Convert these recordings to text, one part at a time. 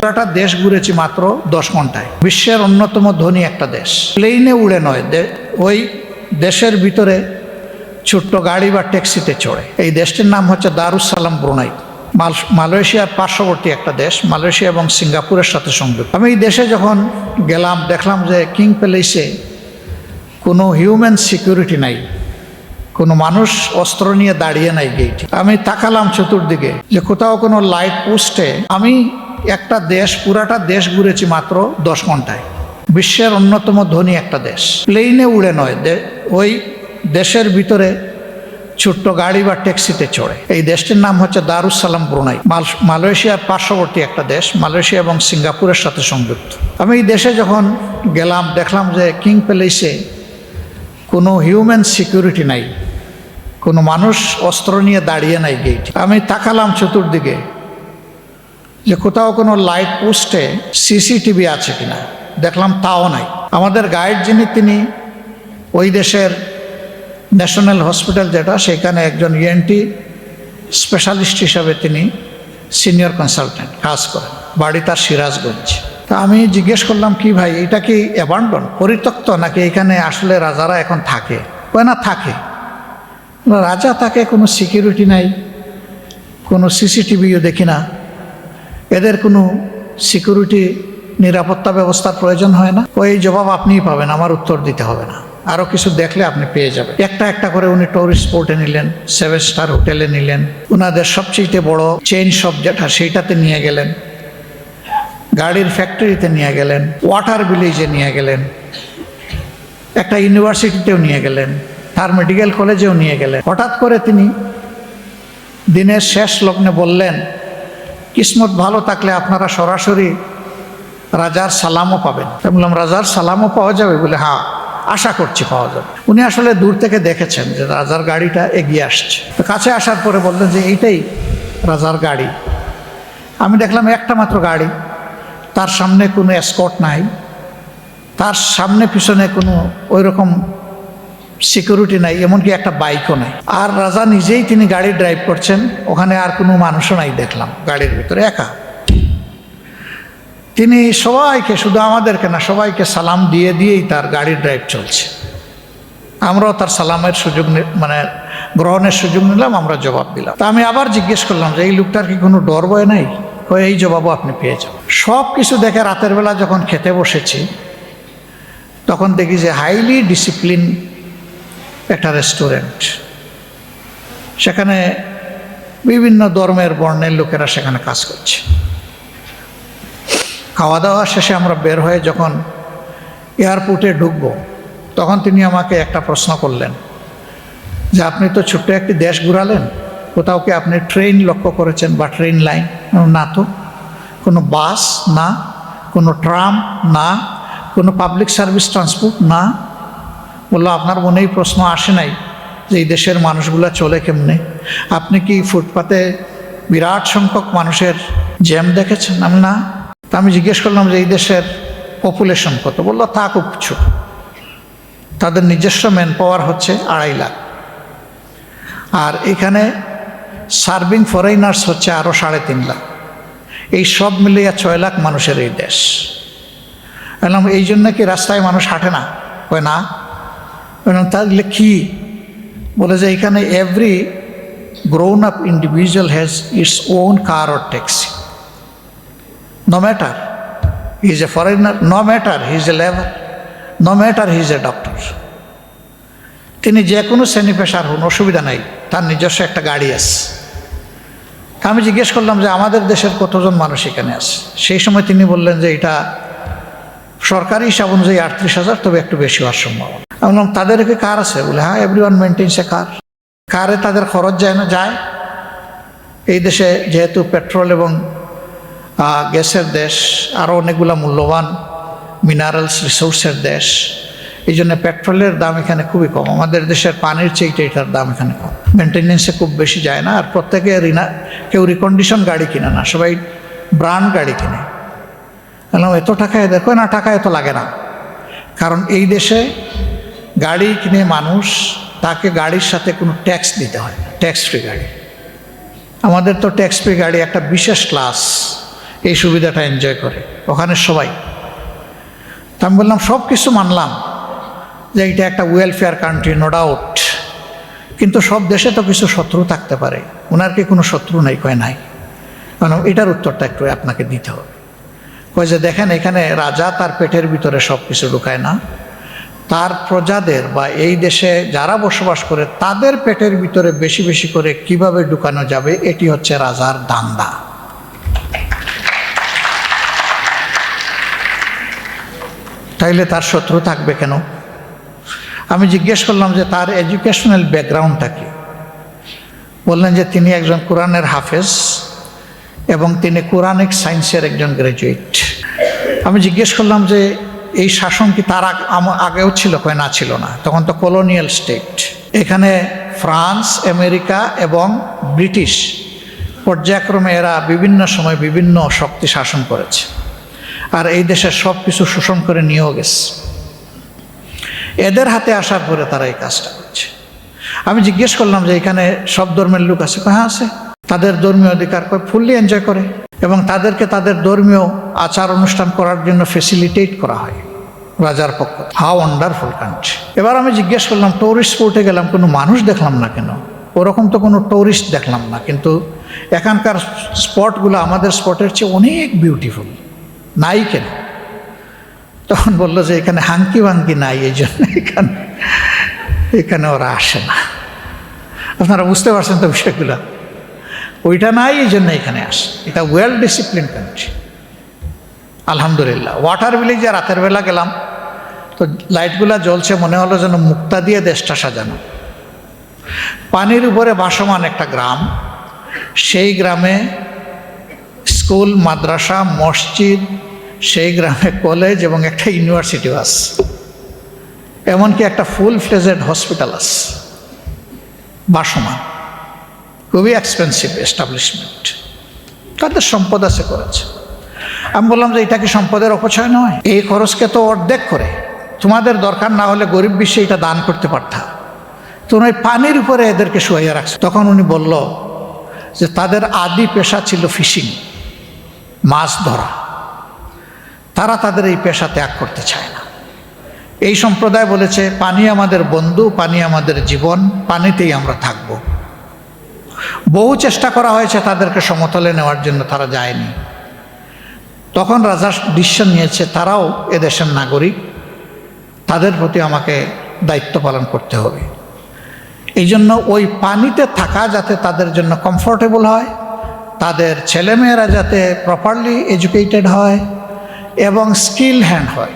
পুরাটা দেশ ঘুরেছি মাত্র দশ ঘন্টায়। বিশ্বের অন্যতম ধনী একটা দেশ। প্লেনে উড়ে নয় ওই দেশের ভিতরে ছোট্ট গাড়ি বা ট্যাক্সিতে চড়ে। এই দেশটির নাম হচ্ছে দারুসালাম ব্রুনাই। মাল- মালয়েশিয়ার পার্শ্ববর্তী একটা দেশ, মালয়েশিয়া এবং সিঙ্গাপুরের সাথে সংযুক্ত। আমি এই দেশে যখন গেলাম, দেখলাম যে কিং প্যালেসে কোনো হিউম্যান সিকিউরিটি নাই, কোনো মানুষ অস্ত্র নিয়ে দাঁড়িয়ে নাই গেইটে আমি তাকালাম চতুর্দিকে যে কোথাও কোনো লাইট পোস্টে আমি একটা দেশ, পুরাটা দেশ ঘুরেছি মাত্র দশ ঘন্টায়। বিশ্বের অন্যতম ধনী একটা দেশ। প্লেনে উড়ে নয় ওই দেশের ভিতরে ছোট্ট গাড়ি বা ট্যাক্সিতে চড়ে। এই দেশটির নাম হচ্ছে দারুসালাম ব্রুনাই। মাল- মালয়েশিয়ার পার্শ্ববর্তী একটা দেশ, মালয়েশিয়া এবং সিঙ্গাপুরের সাথে সংযুক্ত। আমি এই দেশে যখন গেলাম, দেখলাম যে কিং প্যালেসে কোনো হিউম্যান সিকিউরিটি নাই, কোনো মানুষ অস্ত্র নিয়ে দাঁড়িয়ে নাই গেট আমি তাকালাম চতুর্দিকে যে কোথাও কোনো লাইট পোস্টে সিসিটিভি আছে কিনা, দেখলাম তাও নাই। আমাদের গাইড যিনি, তিনি ওই দেশের ন্যাশনাল হসপিটাল যেটা, সেখানে একজন E ইএনটি স্পেশালিস্ট হিসাবে তিনি সিনিয়র কনসালটেন্ট কাজ করেন, বাড়ি তার সিরাজগঞ্জ। তা আমি জিজ্ঞেস করলাম, কি ভাই, এটা কি অ্যাবান্ডন পরিত্যক্ত, নাকি এখানে আসলে রাজারা এখন থাকে? না, থাকে। রাজা থাকে, কোনো সিকিউরিটি নাই, কোনো সিসিটিভিও দেখি না। এদের কোনো সিকিউরিটি নিরাপত্তা ব্যবস্থার প্রয়োজন হয় না। ওই জবাব আপনিই পাবেন, আমার উত্তর দিতে হবে না। আরও কিছু দেখলে আপনি পেয়ে যাবেন। একটা একটা করে উনি টুরিস্ট স্পটে নিলেন সেভেন স্টার হোটেলে নিলেন। ওনাদের সবচেয়ে বড় চেইন শপ যেটা, সেইটাতে নিয়ে গেলেন। গাড়ির ফ্যাক্টরিতে নিয়ে গেলেন ওয়াটার ভিলেজে নিয়ে গেলেন। একটা ইউনিভার্সিটিতেও নিয়ে গেলেন, তার মেডিকেল কলেজেও নিয়ে গেলেন। হঠাৎ করে তিনি দিনের শেষ লগ্নে বললেন কিসমত ভালো থাকলে আপনারা সরাসরি রাজার সালামও পাবেন। আমি বললাম, রাজার সালামও পাওয়া যাবে? বলে হ্যাঁ আশা করছি পাওয়া যাবে। উনি আসলে দূর থেকে দেখেছেন যে রাজার গাড়িটা এগিয়ে আসছে। তো কাছে আসার পরে বললেন যে, এইটাই রাজার গাড়ি। আমি দেখলাম একটা মাত্র গাড়ি, তার সামনে কোনো স্কট নাই, তার সামনে পিছনে কোনো ওই রকম সিকিউরিটি নাই, এমনকি একটা বাইকও নাই। আর রাজা নিজেই তিনি গাড়ি ড্রাইভ করছেন, ওখানে আর কোনো মানুষও নাই দেখলাম, গাড়ির ভিতরে একা। তিনি সবাইকে, শুধু আমাদেরকে না, সবাইকে সালাম দিয়ে দিয়েই তার গাড়ির ড্রাইভ চলছে। আমরাও তার সালামের সুযোগ মানে গ্রহণের সুযোগ নিলাম, আমরা জবাব দিলাম। তা আমি আবার জিজ্ঞেস করলাম যে, এই লোকটার কি কোনো ডর ভয় নাই? কই এই জবাবও আপনি পেয়ে যাবেন। সব কিছু দেখে রাতের বেলা যখন খেতে বসেছি, তখন দেখি যে হাইলি ডিসিপ্লিন একটা রেস্টুরেন্ট সেখানে বিভিন্ন ধর্মের বর্ণের লোকেরা সেখানে কাজ করছে। খাওয়া দাওয়া শেষে আমরা বের হয়ে যখন এয়ারপোর্টে ঢুকবো, তখন তিনি আমাকে একটা প্রশ্ন করলেন, যে আপনি তো ছোট্ট একটি দেশ ঘুরালেন, কোথাও কি আপনি ট্রেন লক্ষ্য করেছেন বা ট্রেন লাইন? না তো। কোনো বাস? না। কোনো ট্রাম? না। কোনো পাবলিক সার্ভিস ট্রান্সপোর্ট? না। বলল, আপনার মনে এই প্রশ্ন আসে নাই যে এই দেশের মানুষগুলা চলে কেমনে? আপনি কি ফুটপাতে বিরাট সংখ্যক মানুষের জ্যাম দেখেছেন? আমি, না। তা আমি জিজ্ঞেস করলাম যে, এই দেশের পপুলেশন কত? বলল, তা খুব ছোট তাদের নিজস্ব ম্যান পাওয়ার হচ্ছে আড়াই লাখ। আর এখানে সার্ভিং ফরেনার্স হচ্ছে আরও সাড়ে তিন লাখ। এই সব মিলিয়ে ছয় লাখ মানুষের এই দেশ। বললাম, এই জন্য কি রাস্তায় মানুষ হাঁটে না? কয়, না। তাহলে কি বলে যে এখানে every grown up individual has its own car or taxi no matter he is a foreigner no matter he is a labour no matter he is a doctor তিনি যে কোনো শ্রেণি পেশার হন, অসুবিধা নাই, তার নিজস্ব একটা গাড়ি আছে। আমি জিজ্ঞেস করলাম যে আমাদের দেশের কতজন মানুষ এখানে আছে? সেই সময় তিনি বললেন যে এটা সরকারি হিসাব অনুযায়ী আটত্রিশ হাজার, তবে একটু বেশি হওয়ার সম্ভাবনা। বললাম তাদের কি কার আছে? বলে হ্যাঁ every one maintains a car কারে তাদের খরচ যায় না, যায়। এই দেশে যেহেতু পেট্রোল এবং গ্যাসের দেশ আরও অনেকগুলো মূল্যবান মিনারেলস রিসোর্সের দেশ, এই জন্য পেট্রোলের দাম এখানে খুবই কম। আমাদের দেশের পানির চেয়ে এটার দাম এখানে কম। মেনটেনেন্সে খুব বেশি যায় না, আর প্রত্যেকে রিনা কেউ রিকন্ডিশন গাড়ি কিনে না, সবাই ব্র্যান্ড গাড়ি কিনে। এত টাকা এদের কয় না টাকা এত লাগে না। কারণ এই দেশে গাড়ি কিনে মানুষ, তাকে গাড়ির সাথে কোনো ট্যাক্স দিতে হয় ট্যাক্স ফ্রি গাড়ি। আমাদের তো ট্যাক্স ফ্রি গাড়ি একটা বিশেষ ক্লাস এই সুবিধাটা এনজয় করে, ওখানে সবাই। তা আমি বললাম সব কিছু মানলাম যে এটা একটা ওয়েলফেয়ার কান্ট্রি নো ডাউট কিন্তু সব দেশে তো কিছু শত্রু থাকতে পারে ওনার কি কোনো শত্রু নেই? কয়, নাই। কারণ এটার উত্তরটা একটু আপনাকে দিতে হবে। কয় যে, দেখেন, এখানে রাজা তার পেটের ভিতরে সব কিছু ঢুকায় না তার প্রজাদের বা এই দেশে যারা বসবাস করে, তাদের পেটের ভিতরে বেশি বেশি করে কীভাবে ঢুকানো যাবে, এটি হচ্ছে রাজার দান্দা। তাইলে তার শত্রু থাকবে কেন? আমি জিজ্ঞেস করলাম যে তার এডুকেশনাল ব্যাকগ্রাউন্ডটা কি? বললেন যে তিনি একজন কোরআনের হাফেজ এবং তিনি কোরআনিক সায়েন্সের একজন গ্র্যাজুয়েট আমি জিজ্ঞেস করলাম যে এই শাসন কি তার আগ- আগেও ছিল, কয় না ছিল না? তখন তো কলোনিয়াল স্টেট এখানে ফ্রান্স, আমেরিকা এবং ব্রিটিশ পর্যায়ক্রমে এরা বিভিন্ন সময় বিভিন্ন শক্তি শাসন করেছে। আর এই দেশের সব কিছু শোষণ করে নিয়েও গেছে। এদের হাতে আসার পরে তারা এই কাজটা করছে। আমি জিজ্ঞেস করলাম যে এখানে সব ধর্মের লোক আছে? হ্যাঁ আছে। তাদের ধর্মীয় অধিকার করে ফুললি এনজয় করে। এবং তাদেরকে তাদের ধর্মীয় আচার অনুষ্ঠান করার জন্য ফেসিলিটেট করা হয় রাজার পক্ষ হাউ ওয়ান্ডারফুল কান্ট্রি এবার আমি জিজ্ঞেস করলাম ট্যুরিস্ট স্পোর্টে গেলাম, কোনো মানুষ দেখলাম না কেন? ওরকম তো কোনো ট্যুরিস্ট দেখলাম না, কিন্তু এখানকার স্পটগুলো আমাদের স্পটের চেয়ে অনেক বিউটিফুল নাই কেন? তখন বলল যে, এখানে হাঙ্কি ভাঙ্কি নাই, এই জন্য এখানে এখানে ওরা আসে না। আপনারা বুঝতে পারছেন তো বিষয়গুলো? ওইটা নাই, এই জন্য এখানে আসে। এটা ওয়েল ডিসিপ্লিন কান্ট্রি আলহামদুলিল্লাহ। ওয়াটার ভিলেজে রাতের বেলা গেলাম। তো লাইটগুলা জ্বলছে, মনে হলো যেন মুক্তা দিয়ে দেশটা সাজানো। পানির উপরে ভাসমান একটা গ্রাম। সেই গ্রামে স্কুল, মাদ্রাসা, মসজিদ, সেই গ্রামে কলেজ এবং একটা ইউনিভার্সিটিও আছে। এমনকি একটা ফুল ফ্লেজেড হসপিটাল আছে। বাসমান খুবই এক্সপেন্সিভ এস্টাবলিশমেন্ট তাদের সম্পদ আছে করেছে আমি বললাম যে, এটা কি সম্পদের অপচয় নয়? এই খরচকে তো অর্ধেক করে। তোমাদের দরকার না হলে গরিব বিশ্বে এটা দান করতে পারতা তো ওই পানির উপরে এদেরকে শুয়াইয়া রাখছে। তখন উনি বলল যে, তাদের আদি পেশা ছিল ফিশিং মাছ ধরা। তারা তাদের এই পেশা ত্যাগ করতে চায় না। এই সম্প্রদায় বলেছে, পানি আমাদের বন্ধু, পানি আমাদের জীবন, পানিতেই আমরা থাকব। বহু চেষ্টা করা হয়েছে তাদেরকে সমতলে নেওয়ার জন্য, তারা যায়নি। তখন রাজা ডিসিশন নিয়েছে, তারাও এদেশের নাগরিক, তাদের প্রতি আমাকে দায়িত্ব পালন করতে হবে। এই জন্য ওই পানিতে থাকা যাতে তাদের জন্য কমফোর্টেবল হয়, তাদের ছেলেমেয়েরা যাতে প্রপারলি এডুকেটেড হয় এবং স্কিল হ্যান্ড হয়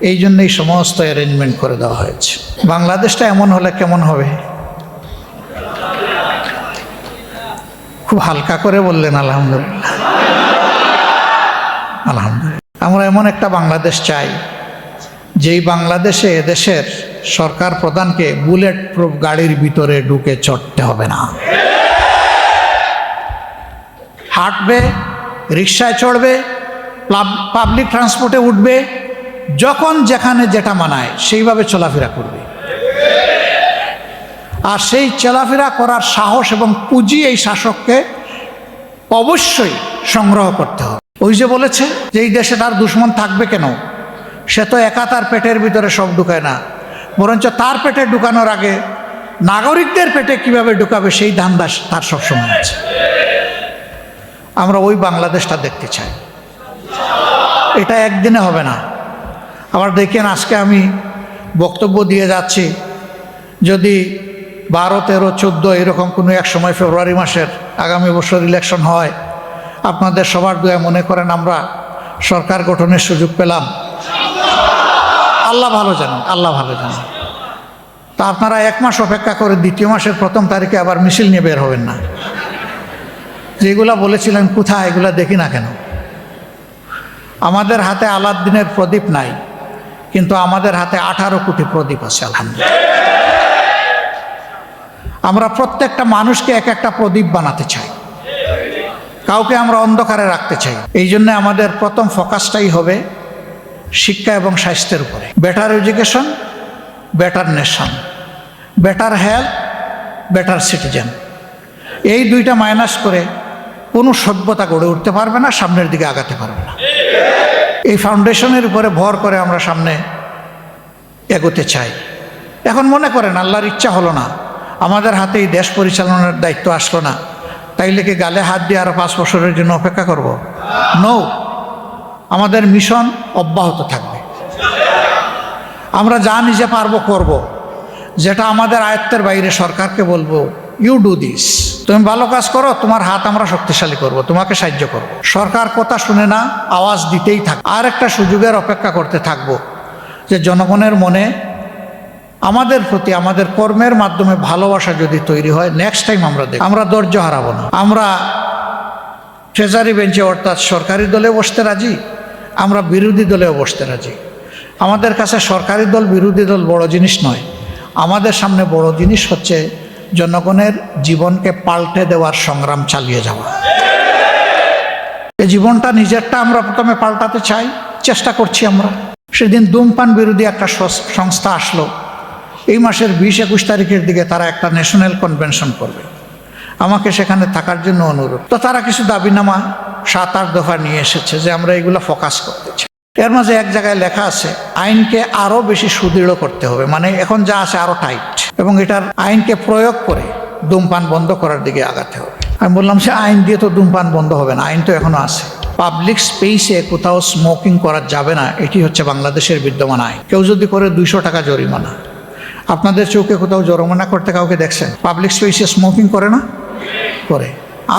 এই জন্য এই সমস্ত অ্যারেঞ্জমেন্ট করে দেওয়া হয়েছে। বাংলাদেশটা এমন হলে কেমন হবে? খুব হালকা করে বললেন, আলহামদুলিল্লাহ। আলহামদুলিল্লাহ। আমরা এমন একটা বাংলাদেশ চাই, যেই বাংলাদেশে এদেশের সরকার প্রধানকে বুলেট প্রুফ গাড়ির ভিতরে ঢুকে চড়তে হবে না। হাঁটবে, রিক্সায় চড়বে পাবলিক ট্রান্সপোর্টে উঠবে, যখন যেখানে যেটা মানায় সেইভাবে চলাফেরা করবে। আর সেই চলাফেরা করার সাহস এবং পুঁজি এই শাসককে অবশ্যই সংগ্রহ করতে হবে। ওই যে বলেছে যে এই দেশে তার দুশ্মন থাকবে কেন? সে তো একা তার পেটের ভিতরে সব ঢুকায় না। বরঞ্চ তার পেটে ঢুকানোর আগে নাগরিকদের পেটে কীভাবে ঢুকাবে সেই ধান্দা তার সবসময় আছে। আমরা ওই বাংলাদেশটা দেখতে চাই। এটা একদিনে হবে না। আবার দেখেন আজকে আমি বক্তব্য দিয়ে যাচ্ছি। যদি বারো, তেরো, চোদ্দ, এরকম কোনো এক সময় ফেব্রুয়ারি মাসের আগামী বছর ইলেকশন হয়, আপনাদের সবার দুয়ে মনে করেন আমরা সরকার গঠনের সুযোগ পেলাম। আল্লাহ ভালো জানেন, আল্লাহ ভালো জানেন। তা আপনারা এক মাস অপেক্ষা করে দ্বিতীয় মাসের প্রথম তারিখে আবার মিছিল নিয়ে বের হবেন না। যেগুলা বলেছিলেন, কোথায় এগুলা দেখি না কেন? আমাদের হাতে আলাদ্দিনের প্রদীপ নাই, কিন্তু আমাদের হাতে আঠারো কোটি প্রদীপ আছে, আলহামদুলিল্লাহ। আমরা প্রত্যেকটা মানুষকে এক একটা প্রদীপ বানাতে চাই। কাউকে আমরা অন্ধকারে রাখতে চাই। এই জন্য আমাদের প্রথম ফোকাসটাই হবে শিক্ষা এবং স্বাস্থ্যের উপরে। Better education better nation better health better citizen এই দুইটা মাইনাস করে কোনো সভ্যতা গড়ে উঠতে পারবে না, সামনের দিকে আগাতে পারবে না। এই ফাউন্ডেশনের উপরে ভর করে আমরা সামনে এগোতে চাই। এখন মনে করেন, আল্লাহর ইচ্ছা হলো না। আমাদের হাতে এই দেশ পরিচালনার দায়িত্ব আসলো না। তাইলে কি গালে হাত দিয়ে আরও পাঁচ বছরের জন্য অপেক্ষা করব? নৌ আমাদের মিশন অব্যাহত থাকবে। আমরা যা নিজে পারব করব। যেটা আমাদের আয়ত্তের বাইরে সরকারকে বলব ইউ ডু দিস তুমি ভালো কাজ করো, তোমার হাত আমরা শক্তিশালী করব, তোমাকে সাহায্য করব। সরকার কথা শুনে না, আওয়াজ দিতেই থাক। আর একটা সুযোগের অপেক্ষা করতে থাকব, যে জনগণের মনে আমাদের প্রতি আমাদের কর্মের মাধ্যমে ভালোবাসা যদি তৈরি হয় নেক্সট টাইম আমরা দেখ আমরা ধৈর্য হারাবো না। আমরা ট্রেজারি বেঞ্চে অর্থাৎ সরকারি দলে বসতে রাজি, আমরা বিরোধী দলেও বসতে রাজি। আমাদের কাছে সরকারি দল, বিরোধী দল বড় জিনিস নয়। আমাদের সামনে বড় জিনিস হচ্ছে জনগণের জীবনকে পাল্টে দেওয়ার সংগ্রাম চালিয়ে যাওয়া। এই জীবনটা নিজেরটা আমরা প্রথমে পাল্টাতে চাই, চেষ্টা করছি আমরা। সেদিন ধূমপান বিরোধী একটা সংস্থা আসলো। এই মাসের বিশ একুশ তারিখের দিকে তারা একটা ন্যাশনাল কনভেনশন করবে। আমাকে সেখানে থাকার জন্য অনুরোধ। তো তারা কিছু দাবিনামা সাত আট দফা নিয়ে এসেছে যে আমরা এগুলো ফোকাস করতে চাই। এর মাঝে এক জায়গায় লেখা আছে, আইনকে আরও বেশি সুদৃঢ় করতে হবে। মানে এখন যা আছে আরও টাইট এবং এটার আইনকে প্রয়োগ করে ধূমপান বন্ধ করার দিকে আগাতে হবে। আমি বললাম, সে আইন দিয়ে তো ধূমপান বন্ধ হবে না, আইন তো এখনও আছে। পাবলিক স্পেসে কোথাও স্মোকিং করা যাবে না, এটি হচ্ছে বাংলাদেশের বিদ্যমান আইন। কেউ যদি করে দুইশো টাকা জরিমানা। আপনাদের চোখে কোথাও জরিমানা করতে কাউকে দেখছেন? পাবলিক স্পেসে স্মোকিং করে না? করে।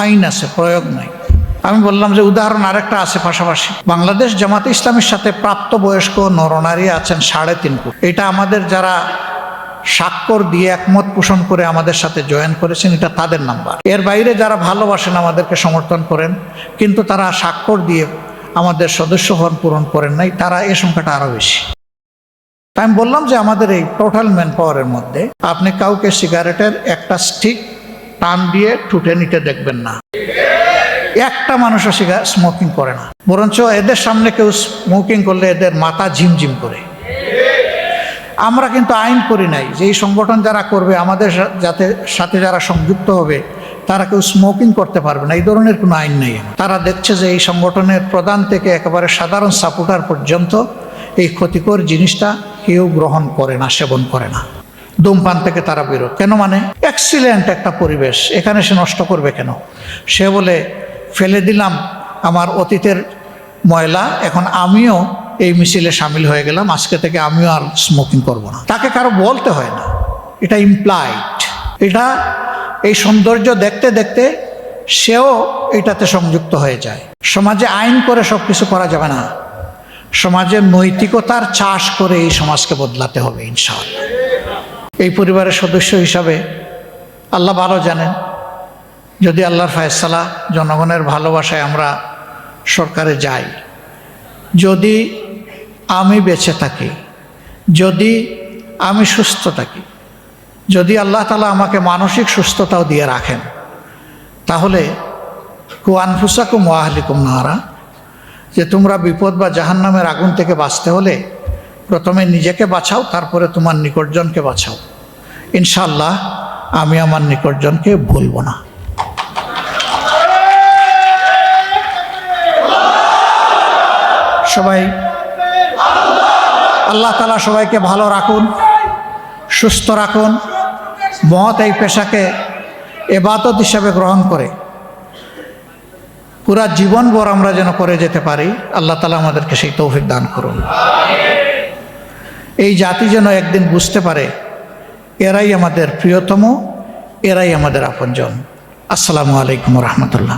আইন আছে, প্রয়োগ নাই। আমি বললাম যে উদাহরণ আরেকটা আছে পাশাপাশি। বাংলাদেশ জামাতে ইসলামের সাথে প্রাপ্তবয়স্ক নরনারী আছেন সাড়ে তিন কোটি এটা আমাদের যারা স্বাক্ষর দিয়ে একমত পোষণ করে আমাদের সাথে জয়েন করেছেন, এটা তাদের নাম্বার। এর বাইরে যারা ভালোবাসেন, আমাদেরকে সমর্থন করেন, কিন্তু তারা স্বাক্ষর দিয়ে আমাদের সদস্য হন পূরণ করেন নাই, তারা এ সংখ্যাটা আরও বেশি। আমি বললাম যে আমাদের এই টোটাল ম্যান পাওয়ারের মধ্যে আপনি কাউকে সিগারেটের একটা স্টিক টান দিয়ে ঠুটে নিতে দেখবেন না। একটা মানুষও সিগার স্মোকিং করে না। বরঞ্চ এদের সামনে কেউ স্মোকিং করলে এদের মাথা ঝিমঝিম করে। আমরা কিন্তু আইন করি নাই যে এই সংগঠন যারা করবে, আমাদের যাতে সাথে যারা সংযুক্ত হবে, তারা কেউ স্মোকিং করতে পারবে না। এই ধরনের কোনো আইন নেই তারা দেখছে যে এই সংগঠনের প্রধান থেকে একেবারে সাধারণ সাপোর্টার পর্যন্ত এই ক্ষতিকর জিনিসটা কেউ গ্রহণ করে না, সেবন করে না। ধূমপান থেকে তারা বিরত। কেন মানে? এক্সিলেন্ট একটা পরিবেশ। এখানে সে নষ্ট করবে কেন? সে বলে, ফেলে দিলাম আমার অতীতের ময়লা, এখন আমিও এই মিছিলে সামিল হয়ে গেলাম, আজকে থেকে আমিও আর স্মোকিং করব না। তাকে কারও বলতে হয় না। এটা ইমপ্লাইড এটা, এই সৌন্দর্য দেখতে দেখতে সেও এটাতে সংযুক্ত হয়ে যায়। সমাজে আইন করে সব কিছু করা যাবে না। সমাজের নৈতিকতার চাষ করে এই সমাজকে বদলাতে হবে, ইনশাআল্লাহ। এই পরিবারের সদস্য হিসাবে আল্লাহ ভালো জানেন। যদি আল্লাহর ফায়সালা, জনগণের ভালোবাসায় আমরা সরকারে যাই, যদি আমি বেঁচে থাকি, যদি আমি সুস্থ থাকি, যদি আল্লাহ তালা আমাকে মানসিক সুস্থতাও দিয়ে রাখেন, তাহলে কু আনফুসাকুম ওয়াহলিকুম নাহারা যে তোমরা বিপদ বা জাহান্নামের আগুন থেকে বাঁচতে হলে প্রথমে নিজেকে বাঁচাও, তারপরে তোমার নিকটজনকে বাঁচাও। ইনশাল্লাহ আমি আমার নিকটজনকে ভুলবো না। সবাই, আল্লাহ তালা সবাইকে ভালো রাখুন, সুস্থ রাখুন, মহৎ এই পেশাকে এবাদত হিসাবে গ্রহণ করে। পুরা জীবনভর আমরা যেন করে যেতে পারি, আল্লাহ তালা আমাদেরকে সেই তৌফিক দান করুন। এই জাতি যেন একদিন বুঝতে পারে, এরাই আমাদের প্রিয়তম, এরাই আমাদের আপনজন। আসসালামু আলাইকুম রহমতুল্লাহ।